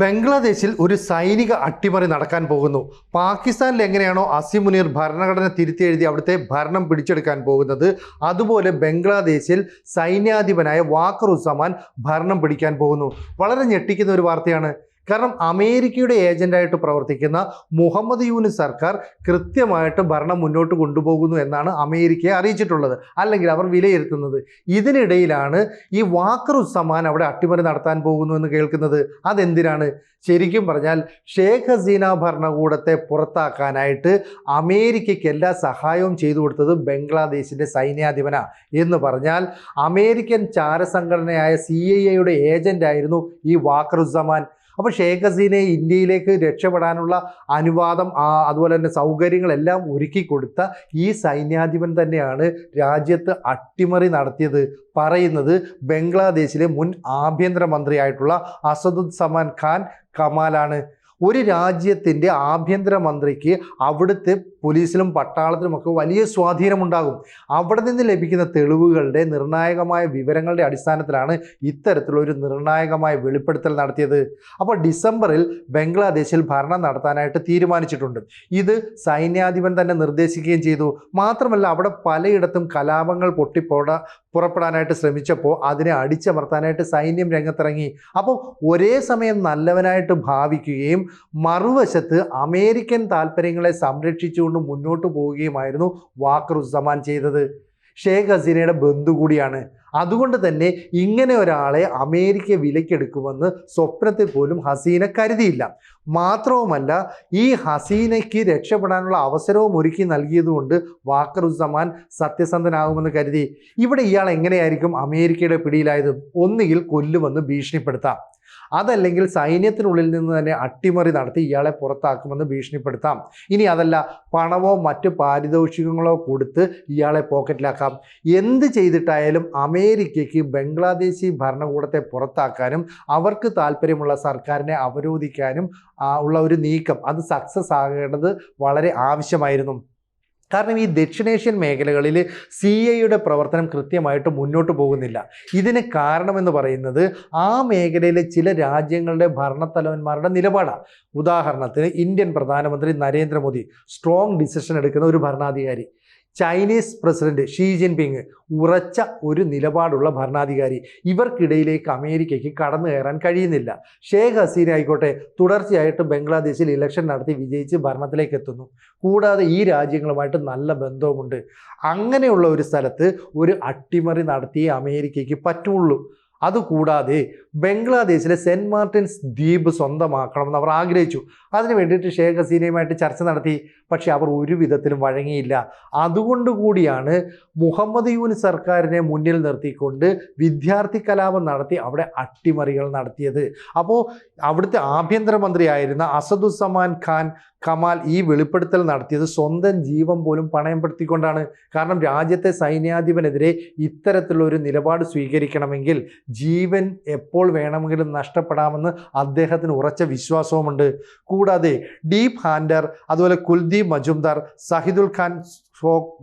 ബംഗ്ലാദേശിൽ ഒരു സൈനിക അട്ടിമറി നടക്കാൻ പോകുന്നു. പാകിസ്ഥാനിൽ എങ്ങനെയാണോ അസിം മുനീർ ഭരണഘടന തിരുത്തി എഴുതി അവിടുത്തെ ഭരണം പിടിച്ചെടുക്കാൻ പോകുന്നത് അതുപോലെ ബംഗ്ലാദേശിൽ സൈന്യാധിപനായ വാക്കർ ഉസമാൻ ഭരണം പിടിക്കാൻ പോകുന്നു. വളരെ ഞെട്ടിക്കുന്ന ഒരു വാർത്തയാണ്. കാരണം അമേരിക്കയുടെ ഏജന്റായിട്ട് പ്രവർത്തിക്കുന്ന മുഹമ്മദ് യൂനിസ് സർക്കാർ കൃത്യമായിട്ട് ഭരണം മുന്നോട്ട് കൊണ്ടുപോകുന്നു എന്നാണ് അമേരിക്കയെ അറിയിച്ചിട്ടുള്ളത് അല്ലെങ്കിൽ അവർ വിലയിരുത്തുന്നത്. ഇതിനിടയിലാണ് ഈ വാക്കറുസമാൻ അവിടെ അട്ടിമറി നടത്താൻ പോകുന്നു എന്ന് കേൾക്കുന്നത്. അതെന്തിനാണ്? ശരിക്കും പറഞ്ഞാൽ ഷേഖ് ഹസീന ഭരണകൂടത്തെ പുറത്താക്കാനായിട്ട് അമേരിക്കയ്ക്ക് എല്ലാ സഹായവും ചെയ്തു കൊടുത്തത് ബംഗ്ലാദേശിന്റെ സൈന്യാധിപന എന്ന് പറഞ്ഞാൽ അമേരിക്കൻ ചാരസംഘടനയായ സി ഐ എയുടെ ഏജന്റായിരുന്നു ഈ വാക്കറുസമാൻ അപ്പോൾ ഷേഖ് ഹസീനയെ ഇന്ത്യയിലേക്ക് രക്ഷപ്പെടാനുള്ള അനുവാദം അതുപോലെ തന്നെ സൗകര്യങ്ങളെല്ലാം ഒരുക്കി കൊടുത്ത ഈ സൈന്യാധിപൻ തന്നെയാണ് രാജ്യത്ത് അട്ടിമറി നടത്തിയത്. പറയുന്നത് ബംഗ്ലാദേശിലെ മുൻ ആഭ്യന്തരമന്ത്രിയായിട്ടുള്ള അസദുദ്സമാൻ ഖാൻ കമാലാണ്. ഒരു രാജ്യത്തിന്റെ ആഭ്യന്തരമന്ത്രിക്ക് അവിടുത്തെ പോലീസിലും പട്ടാളത്തിലും ഒക്കെ വലിയ സ്വാധീനമുണ്ടാകും. അവിടെ നിന്ന് ലഭിക്കുന്ന തെളിവുകളുടെ നിർണായകമായ വിവരങ്ങളുടെ അടിസ്ഥാനത്തിലാണ് ഇത്തരത്തിലുള്ള ഒരു നിർണായകമായ വെളിപ്പെടുത്തൽ നടത്തിയത്. അപ്പോൾ ഡിസംബറിൽ ബംഗ്ലാദേശിൽ ഭരണം നടത്താനായിട്ട് തീരുമാനിച്ചിട്ടുണ്ട്. ഇത് സൈന്യാധിപൻ തന്നെ നിർദ്ദേശിക്കുകയും ചെയ്തു. മാത്രമല്ല അവിടെ പലയിടത്തും കലാപങ്ങൾ പൊട്ടിപ്പോട പുറപ്പെടാനായിട്ട് ശ്രമിച്ചപ്പോൾ അതിനെ അടിച്ചമർത്താനായിട്ട് സൈന്യം രംഗത്തിറങ്ങി. അപ്പോൾ ഒരേ സമയം നല്ലവനായിട്ട് ഭാവിക്കുകയും മറുവശത്ത് അമേരിക്കൻ താല്പര്യങ്ങളെ സംരക്ഷിച്ചുകൊണ്ട് മുന്നോട്ട് പോവുകയുമായിരുന്നു വാക്കറുസമാൻ ചെയ്തത്. ഷേഖ് ഹസീനയുടെ ബന്ധു കൂടിയാണ്. അതുകൊണ്ട് തന്നെ ഇങ്ങനെ ഒരാളെ അമേരിക്ക വിലക്കെടുക്കുമെന്ന് സ്വപ്നത്തിൽ പോലും ഹസീന കരുതിയില്ല. മാത്രവുമല്ല ഈ ഹസീനയ്ക്ക് രക്ഷപ്പെടാനുള്ള അവസരവും ഒരുക്കി നൽകിയതുകൊണ്ട് വാക്കറുസമാൻ സത്യസന്ധനാകുമെന്ന് കരുതി. ഇവിടെ ഇയാൾ എങ്ങനെയായിരിക്കും അമേരിക്കയുടെ പിടിയിലായത്? ഒന്നുകിൽ കൊല്ലുമെന്ന് ഭീഷണിപ്പെടുത്താം. അതല്ലെങ്കിൽ സൈന്യത്തിനുള്ളിൽ നിന്ന് തന്നെ അട്ടിമറി നടത്തി ഇയാളെ പുറത്താക്കുമെന്ന് ഭീഷണിപ്പെടുത്താം. ഇനി അതല്ല പണമോ മറ്റ് പാരിതോഷികങ്ങളോ കൊടുത്ത് ഇയാളെ പോക്കറ്റിലാക്കാം. എന്ത് ചെയ്തിട്ടായാലും അമേരിക്കയ്ക്ക് ബംഗ്ലാദേശി ഭരണകൂടത്തെ പുറത്താക്കാനും അവർക്ക് താല്പര്യമുള്ള സർക്കാരിനെ അവരോധിക്കാനും ഉള്ള ഒരു നീക്കം അത് സക്സസ് ആകേണ്ടത് വളരെ ആവശ്യമായിരുന്നു. കാരണം ഈ ദക്ഷിണേഷ്യൻ മേഖലകളിൽ സി ഐയുടെ പ്രവർത്തനം കൃത്യമായിട്ട് മുന്നോട്ട് പോകുന്നില്ല. ഇതിന് കാരണമെന്ന് പറയുന്നത് ആ മേഖലയിലെ ചില രാജ്യങ്ങളുടെ ഭരണത്തലവന്മാരുടെ നിലപാടാണ് ഉദാഹരണത്തിന് ഇന്ത്യൻ പ്രധാനമന്ത്രി നരേന്ദ്രമോദി സ്ട്രോങ് ഡിസിഷൻ എടുക്കുന്ന ഒരു ഭരണാധികാരി. ചൈനീസ് പ്രസിഡന്റ് ഷീ ജിൻപിങ് ഉറച്ച ഒരു നിലപാടുള്ള ഭരണാധികാരി. ഇവർക്കിടയിലേക്ക് അമേരിക്കയ്ക്ക് കടന്നു കയറാൻ കഴിയുന്നില്ല. ഷേഖ് ഹസീന ആയിക്കോട്ടെ തുടർച്ചയായിട്ട് ബംഗ്ലാദേശിൽ ഇലക്ഷൻ നടത്തി വിജയിച്ച് ഭരണത്തിലേക്ക് എത്തുന്നു. കൂടാതെ ഈ രാജ്യങ്ങളുമായിട്ട് നല്ല ബന്ധവുമുണ്ട്. അങ്ങനെയുള്ള ഒരു സ്ഥലത്ത് ഒരു അട്ടിമറി നടത്തിയേ അമേരിക്കയ്ക്ക് പറ്റുള്ളൂ. അതുകൂടാതെ ബംഗ്ലാദേശിലെ സെന്റ് മാർട്ടിൻസ് ദ്വീപ് സ്വന്തമാക്കണമെന്ന് അവർ ആഗ്രഹിച്ചു. അതിനു വേണ്ടിയിട്ട് ഷേഖ് ഹസീനയുമായിട്ട് ചർച്ച നടത്തി പക്ഷേ അവർ ഒരു വിധത്തിലും വഴങ്ങിയില്ല. അതുകൊണ്ട് കൂടിയാണ് മുഹമ്മദ് യൂൻ സർക്കാരിനെ മുന്നിൽ നിർത്തിക്കൊണ്ട് വിദ്യാർത്ഥി കലാപം നടത്തി അവിടെ അട്ടിമറികൾ നടത്തിയത്. അപ്പോൾ അവിടുത്തെ ആഭ്യന്തരമന്ത്രിയായിരുന്ന അസദുസമാൻ ഖാൻ കമാൽ ഈ വെളിപ്പെടുത്തൽ നടത്തിയത് സ്വന്തം ജീവൻ പോലും പണയപ്പെടുത്തിക്കൊണ്ടാണ്. കാരണം രാജ്യത്തെ സൈന്യാധിപനെതിരെ ഇത്തരത്തിലുള്ള ഒരു നിലപാട് സ്വീകരിക്കണമെങ്കിൽ ജീവൻ എപ്പോൾ വേണമെങ്കിലും നഷ്ടപ്പെടാമെന്ന് അദ്ദേഹത്തിന് ഉറച്ച വിശ്വാസവുമുണ്ട്. കൂടാതെ ഡീപ് ഹാൻഡർ അതുപോലെ കുൽദീപ് മജുംദാർ സഹിദുൽ ഖാൻ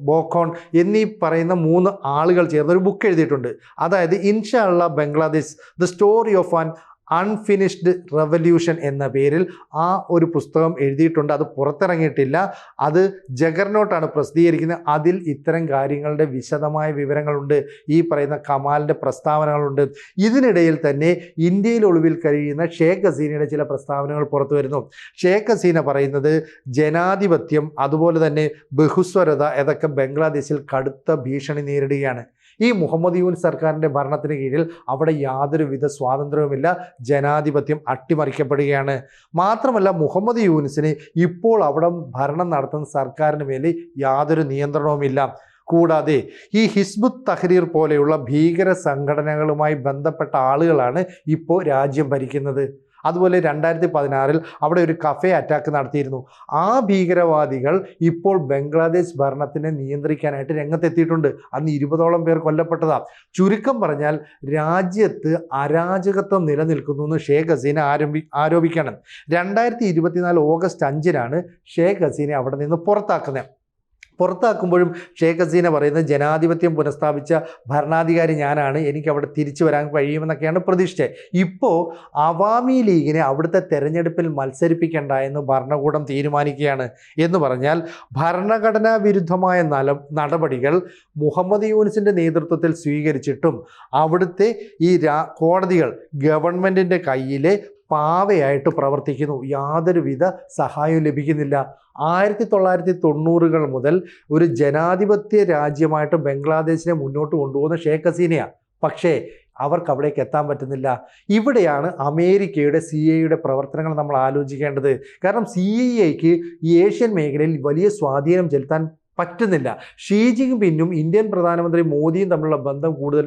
ബോഖോൺ എന്നീ പറയുന്ന മൂന്ന് ആളുകൾ ചേർന്ന് ഒരു ബുക്ക് എഴുതിയിട്ടുണ്ട്. അതായത് Inshallah Bangladesh the story of an unfinished revolution എന്ന പേരിൽ ആ ഒരു പുസ്തകം എഴുതിയിട്ടുണ്ട്. അത് പുറത്തിറങ്ങിയിട്ടില്ല. അത് ജഗർനോട്ടാണ് പ്രസിദ്ധീകരിക്കുന്നത്. അതിൽ ഇത്തരം കാര്യങ്ങളുടെ വിശദമായ വിവരങ്ങളുണ്ട്. ഈ പറയുന്ന കമാലിന്റെ പ്രസ്താവനകളുണ്ട്. ഇതിനിടയിൽ തന്നെ ഇന്ത്യയിൽ ഒളിവിൽ കഴിയുന്ന ഷേഖ് ഹസീനയുടെ ചില പ്രസ്താവനകൾ പുറത്തു വരുന്നു. ഷേഖ് ഹസീന പറയുന്നത് ജനാധിപത്യം അതുപോലെ തന്നെ ബഹുസ്വരത ഇതൊക്കെ ബംഗ്ലാദേശിൽ കടുത്ത ഭീഷണി നേരിടുകയാണ്. ഈ മുഹമ്മദ് യൂൻ സർക്കാരിന്റെ ഭരണത്തിന് കീഴിൽ അവിടെ യാതൊരുവിധ സ്വാതന്ത്ര്യവുമില്ല. ജനാധിപത്യം അട്ടിമറിക്കപ്പെടുകയാണ്. മാത്രമല്ല മുഹമ്മദ് യൂനിസിന് ഇപ്പോൾ അവിടെ ഭരണം നടത്തുന്ന സർക്കാരിന് മേലെ യാതൊരു നിയന്ത്രണവുമില്ല കൂടാതെ ഈ ഹിസ്ബുത്ത് തഹ്രീർ പോലെയുള്ള ഭീകര സംഘടനകളുമായി ബന്ധപ്പെട്ട ആളുകളാണ് ഇപ്പോൾ രാജ്യം ഭരിക്കുന്നത്. അതുപോലെ രണ്ടായിരത്തി പതിനാറിൽ അവിടെ ഒരു കഫേ അറ്റാക്ക് നടത്തിയിരുന്നു. ആ ഭീകരവാദികൾ ഇപ്പോൾ ബംഗ്ലാദേശ് ഭരണത്തിനെ നിയന്ത്രിക്കാനായിട്ട് രംഗത്തെത്തിയിട്ടുണ്ട്. അന്ന് ഇരുപതോളം പേർ കൊല്ലപ്പെട്ടതാണ് ചുരുക്കം പറഞ്ഞാൽ രാജ്യത്ത് അരാജകത്വം നിലനിൽക്കുന്നു എന്ന് ഷേഖ് ഹസീന ആരംഭി ആരോപിക്കണം. രണ്ടായിരത്തി ഇരുപത്തിനാല് ഓഗസ്റ്റ് അഞ്ചിനാണ് ഷേഖ് ഹസീനെ അവിടെ നിന്ന് പുറത്താക്കുന്നത്. പുറത്താക്കുമ്പോഴും ഷേഖ് ഹസീന പറയുന്നത് ജനാധിപത്യം പുനഃസ്ഥാപിച്ച ഭരണാധികാരി ഞാനാണ് എനിക്ക് അവിടെ തിരിച്ചു വരാൻ കഴിയുമെന്നൊക്കെയാണ് പ്രതീക്ഷിച്ചത്. ഇപ്പോൾ അവാമി ലീഗിനെ അവിടുത്തെ തെരഞ്ഞെടുപ്പിൽ മത്സരിപ്പിക്കേണ്ട എന്ന് ഭരണകൂടം തീരുമാനിക്കുകയാണ് എന്ന് പറഞ്ഞാൽ ഭരണഘടനാ വിരുദ്ധമായ നല നടപടികൾ മുഹമ്മദ് യൂനിസിന്റെ നേതൃത്വത്തിൽ സ്വീകരിച്ചിട്ടും അവിടുത്തെ ഈ കോടതികൾ ഗവൺമെന്റിന്റെ കയ്യിലെ പാവയായിട്ട് പ്രവർത്തിക്കുന്നു. യാതൊരുവിധ സഹായവും ലഭിക്കുന്നില്ല. ആയിരത്തി തൊള്ളായിരത്തി തൊണ്ണൂറുകൾ മുതൽ ഒരു ജനാധിപത്യ രാജ്യമായിട്ട് ബംഗ്ലാദേശിനെ മുന്നോട്ട് കൊണ്ടുപോകുന്ന ഷേഖ് ഹസീനയാണ് പക്ഷേ അവർക്ക് അവിടേക്ക് എത്താൻ പറ്റുന്നില്ല. ഇവിടെയാണ് അമേരിക്കയുടെ സി ഐയുടെ പ്രവർത്തനങ്ങൾ നമ്മൾ ആലോചിക്കേണ്ടത്. കാരണം സി എക്ക് ഈ ഏഷ്യൻ മേഖലയിൽ വലിയ സ്വാധീനം ചെലുത്താൻ പറ്റുന്നില്ല. ഷീ പിന്നും ഇന്ത്യൻ പ്രധാനമന്ത്രി മോദിയും തമ്മിലുള്ള ബന്ധം കൂടുതൽ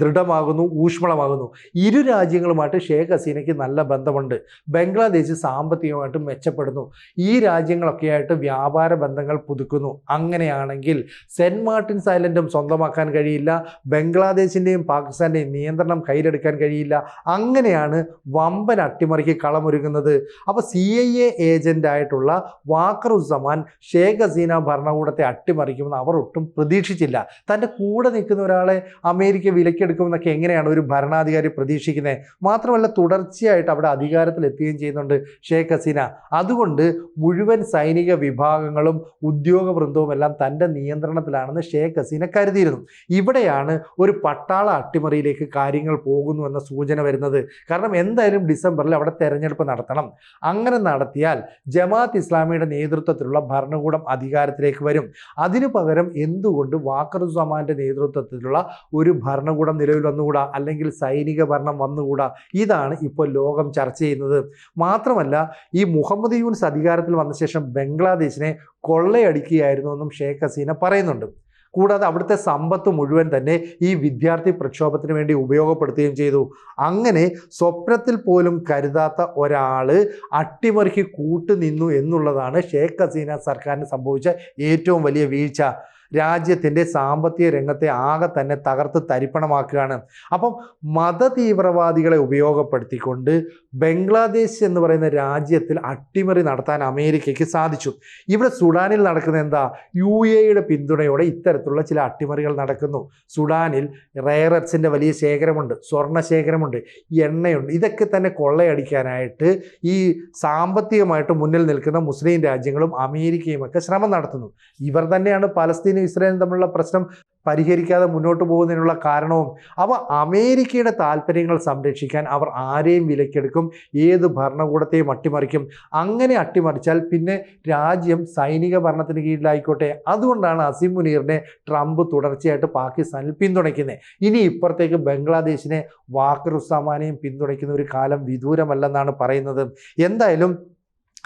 ദൃഢമാകുന്നു ഊഷ്മളമാകുന്നു. ഇരു രാജ്യങ്ങളുമായിട്ട് ഷേഖ് ഹസീനയ്ക്ക് നല്ല ബന്ധമുണ്ട്. ബംഗ്ലാദേശ് സാമ്പത്തികമായിട്ട് മെച്ചപ്പെടുന്നു. ഈ രാജ്യങ്ങളൊക്കെയായിട്ട് വ്യാപാര ബന്ധങ്ങൾ പുതുക്കുന്നു. അങ്ങനെയാണെങ്കിൽ സെന്റ് മാർട്ടിൻസ് ഐലൻഡും സ്വന്തമാക്കാൻ കഴിയില്ല. ബംഗ്ലാദേശിന്റെയും പാകിസ്ഥാന്റെയും നിയന്ത്രണം കയ്യിലെടുക്കാൻ കഴിയില്ല. അങ്ങനെയാണ് വമ്പൻ അട്ടിമറിക്ക് കളമൊരുങ്ങുന്നത്. അപ്പോൾ സി ഐ എ ഏജന്റായിട്ടുള്ള വാക്കറുസമാൻ ഷേഖ് ഹസീന ഭരണകൂടത്തെ അട്ടിമറിക്കുമെന്ന് അവർ ഒട്ടും പ്രതീക്ഷിച്ചില്ല. തന്റെ കൂടെ നിൽക്കുന്ന ഒരാളെ അമേരിക്ക വിലക്കെടുക്കുമെന്നൊക്കെ എങ്ങനെയാണ് ഒരു ഭരണാധികാരി പ്രതീക്ഷിക്കുന്നത്? മാത്രമല്ല തുടർച്ചയായിട്ട് അവിടെ അധികാരത്തിൽ എത്തുകയും ചെയ്യുന്നുണ്ട് ഷേഖ് ഹസീന. അതുകൊണ്ട് മുഴുവൻ സൈനിക വിഭാഗങ്ങളും ഉദ്യോഗ വൃന്ദവും എല്ലാം തന്റെ നിയന്ത്രണത്തിലാണെന്ന് ഷേഖ് ഹസീന കരുതിയിരുന്നു. ഇവിടെയാണ് ഒരു പട്ടാള അട്ടിമറിയിലേക്ക് കാര്യങ്ങൾ പോകുന്നു എന്ന സൂചന വരുന്നത്. കാരണം എന്തായാലും ഡിസംബറിൽ അവിടെ തെരഞ്ഞെടുപ്പ് നടത്തണം. അങ്ങനെ നടത്തിയാൽ ജമാഅത്ത് ഇസ്ലാമിയുടെ നേതൃത്വത്തിലുള്ള ഭരണകൂടം അധികാരത്തിലേക്ക് വരും. അതിനു പകരം എന്തുകൊണ്ട് വാക്കറുസമാന്റെ നേതൃത്വത്തിലുള്ള ഒരു ഭരണകൂടം നിലവിൽ വന്നുകൂടാ? അല്ലെങ്കിൽ സൈനിക ഭരണം വന്നുകൂടാ? ഇതാണ് ഇപ്പോൾ ലോകം ചർച്ച ചെയ്യുന്നത്. മാത്രമല്ല ഈ മുഹമ്മദ് യൂൻസ് അധികാരത്തിൽ വന്ന ശേഷം ബംഗ്ലാദേശിനെ കൊള്ളയടിക്കുകയായിരുന്നു എന്നും ഷേഖ് ഹസീന പറയുന്നുണ്ട്. കൂടാതെ അവിടുത്തെ സമ്പത്ത് മുഴുവൻ തന്നെ ഈ വിദ്യാർത്ഥി പ്രക്ഷോഭത്തിന് വേണ്ടി ഉപയോഗപ്പെടുത്തുകയും ചെയ്തു. അങ്ങനെ സ്വപ്നത്തിൽ പോലും കരുതാത്ത ഒരാൾ അട്ടിമറിക്ക് കൂട്ടുനിന്നു എന്നുള്ളതാണ് ഷേഖ് ഹസീന സർക്കാരിന് സംഭവിച്ച ഏറ്റവും വലിയ വീഴ്ച. രാജ്യത്തിന്റെ സാമ്പത്തിക രംഗത്തെ ആകെ തന്നെ തകർത്ത് തരിപ്പണമാക്കുകയാണ്. അപ്പം മതതീവ്രവാദികളെ ഉപയോഗപ്പെടുത്തിക്കൊണ്ട് ബംഗ്ലാദേശ് എന്ന് പറയുന്ന രാജ്യത്തിൽ അട്ടിമറി നടത്താൻ അമേരിക്കയ്ക്ക് സാധിച്ചു. ഇവിടെ സുഡാനിൽ നടക്കുന്ന എന്താ? യു എയുടെ പിന്തുണയോടെ ഇത്തരത്തിലുള്ള ചില അട്ടിമറികൾ നടക്കുന്നു. സുഡാനിൽ റയറസിന്റെ വലിയ ശേഖരമുണ്ട് സ്വർണ ശേഖരമുണ്ട് എണ്ണയുണ്ട്. ഇതൊക്കെ തന്നെ കൊള്ളയടിക്കാനായിട്ട് ഈ സാമ്പത്തികമായിട്ട് മുന്നിൽ നിൽക്കുന്ന മുസ്ലിം രാജ്യങ്ങളും അമേരിക്കയും ഒക്കെ ശ്രമം നടത്തുന്നു. ഇവർ തന്നെയാണ് പലസ്തീനും ഇസ്രായേലും തമ്മിലുള്ള പ്രശ്നം പരിഹരിക്കാതെ മുന്നോട്ട് പോകുന്നതിനുള്ള കാരണവും അവ അമേരിക്കയുടെ താല്പര്യങ്ങൾ സംരക്ഷിക്കാൻ അവർ ആരെയും വിലക്കെടുക്കും ഏത് ഭരണകൂടത്തെയും അട്ടിമറിക്കും. അങ്ങനെ അട്ടിമറിച്ചാൽ പിന്നെ രാജ്യം സൈനിക ഭരണത്തിന് കീഴിലായിക്കോട്ടെ. അതുകൊണ്ടാണ് അസിം മുനീറിനെ ട്രംപ് തുടർച്ചയായിട്ട് പാകിസ്ഥാനിൽ പിന്തുണയ്ക്കുന്നത്. ഇനി ഇപ്പുറത്തേക്ക് ബംഗ്ലാദേശിനെ വാക്കറുസാമാനെയും പിന്തുണയ്ക്കുന്ന ഒരു കാലം വിദൂരമല്ലെന്നാണ് പറയുന്നത്. എന്തായാലും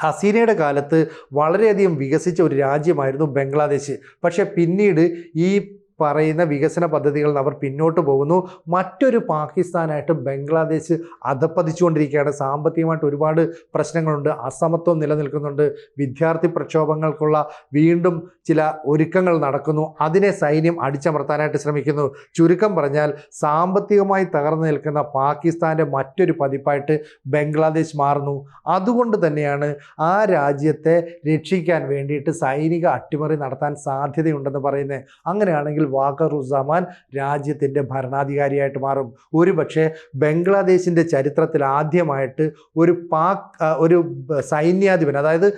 ഹസീനയുടെ കാലത്ത് വളരെയധികം വികസിച്ച ഒരു രാജ്യമായിരുന്നു ബംഗ്ലാദേശ്. പക്ഷേ പിന്നീട് ഈ പറയുന്ന വികസന പദ്ധതികളിൽ അവർ പിന്നോട്ട് പോകുന്നു. മറ്റൊരു പാകിസ്ഥാനായിട്ട് ബംഗ്ലാദേശ് അധപ്പതിച്ചുകൊണ്ടിരിക്കുകയാണ് സാമ്പത്തികമായിട്ട് ഒരുപാട് പ്രശ്നങ്ങളുണ്ട്. അസമത്വം നിലനിൽക്കുന്നുണ്ട്. വിദ്യാർത്ഥി പ്രക്ഷോഭങ്ങൾക്കുള്ള വീണ്ടും ചില ഒരുക്കങ്ങൾ നടക്കുന്നു. അതിനെ സൈന്യം അടിച്ചമർത്താനായിട്ട് ശ്രമിക്കുന്നു. ചുരുക്കം പറഞ്ഞാൽ സാമ്പത്തികമായി തകർന്നു നിൽക്കുന്ന പാകിസ്ഥാന്റെ മറ്റൊരു പതിപ്പായിട്ട് ബംഗ്ലാദേശ് മാറുന്നു. അതുകൊണ്ട് തന്നെയാണ് ആ രാജ്യത്തെ രക്ഷിക്കാൻ വേണ്ടിയിട്ട് സൈനിക അട്ടിമറി നടത്താൻ സാധ്യതയുണ്ടെന്ന് പറയുന്നത്. അങ്ങനെയാണെങ്കിൽ വാക്കറുസമാൻ രാജ്യത്തിന്റെ ഭരണാധികാരിയായിട്ട് മാറും. ഒരുപക്ഷെ ബംഗ്ലാദേശിന്റെ ചരിത്രത്തിൽ ആദ്യമായിട്ട് ഒരു പാക് ഒരു സൈന്യാധിപൻ അതായത്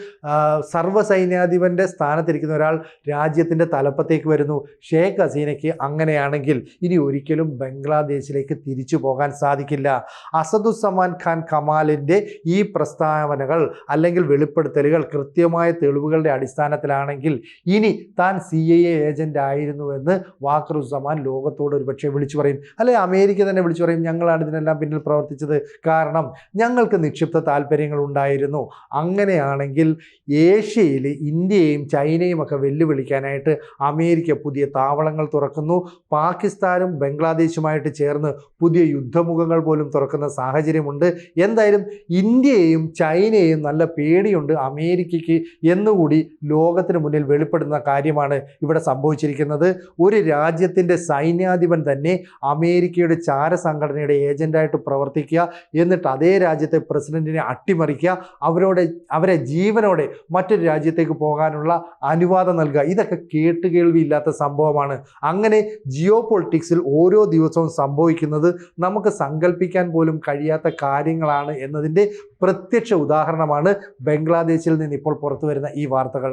സർവസൈന്യാധിപന്റെ സ്ഥാനത്തിരിക്കുന്ന ഒരാൾ രാജ്യത്തിന്റെ തലപ്പത്തേക്ക് വരുന്നു. ഷേഖ് ഹസീനയ്ക്ക് അങ്ങനെയാണെങ്കിൽ ഇനി ഒരിക്കലും ബംഗ്ലാദേശിലേക്ക് തിരിച്ചു പോകാൻ സാധിക്കില്ല. അസദുസമാൻ ഖാൻ കമാലിന്റെ ഈ പ്രസ്താവനകൾ അല്ലെങ്കിൽ വെളിപ്പെടുത്തലുകൾ കൃത്യമായ തെളിവുകളുടെ അടിസ്ഥാനത്തിലാണെങ്കിൽ ഇനി താൻ സി ഐ എ ഏജന്റ് ആയിരുന്നുവെന്ന് വാക്കറുസമാൻ ലോകത്തോട് ഒരുപക്ഷെ വിളിച്ചു പറയും. അല്ലെ അമേരിക്ക തന്നെ വിളിച്ചു പറയും ഞങ്ങളാണ് ഇതിനെല്ലാം പിന്നിൽ പ്രവർത്തിച്ചത്. കാരണം ഞങ്ങൾക്ക് നിക്ഷിപ്ത താല്പര്യങ്ങൾ ഉണ്ടായിരുന്നു. അങ്ങനെയാണെങ്കിൽ ഏഷ്യയിൽ ഇന്ത്യയും ചൈനയും ഒക്കെ വെല്ലുവിളിക്കാനായിട്ട് അമേരിക്ക പുതിയ താവളങ്ങൾ തുറക്കുന്നു. പാകിസ്ഥാനും ബംഗ്ലാദേശുമായിട്ട് ചേർന്ന് പുതിയ യുദ്ധമുഖങ്ങൾ പോലും തുറക്കുന്ന സാഹചര്യമുണ്ട്. എന്തായാലും ഇന്ത്യയെയും ചൈനയെയും നല്ല പേടിയുണ്ട് അമേരിക്കയ്ക്ക് എന്നുകൂടി ലോകത്തിന് മുന്നിൽ വെളിപ്പെടുന്ന കാര്യമാണ് ഇവിടെ സംഭവിച്ചിരിക്കുന്നത്. ഒരു രാജ്യത്തിന്റെ സൈന്യാധിപൻ തന്നെ അമേരിക്കയുടെ ചാര സംഘടനയുടെ ഏജന്റായിട്ട് പ്രവർത്തിക്കുക എന്നിട്ട് അതേ രാജ്യത്തെ പ്രസിഡന്റിനെ അട്ടിമറിക്കുക അവരോട് അവരെ ജീവനോടെ മറ്റൊരു രാജ്യത്തേക്ക് പോകാനുള്ള അനുവാദം നൽകുക. ഇതൊക്കെ കേട്ടുകേൾവിയില്ലാത്ത സംഭവമാണ്. അങ്ങനെ ജിയോ പൊളിറ്റിക്സിൽ ഓരോ ദിവസവും സംഭവിക്കുന്നത് നമുക്ക് സങ്കല്പിക്കാൻ പോലും കഴിയാത്ത കാര്യങ്ങളാണ് എന്നതിന്റെ പ്രത്യക്ഷ ഉദാഹരണമാണ് ബംഗ്ലാദേശിൽ നിന്ന് ഇപ്പോൾ പുറത്തു വരുന്ന ഈ വാർത്തകൾ.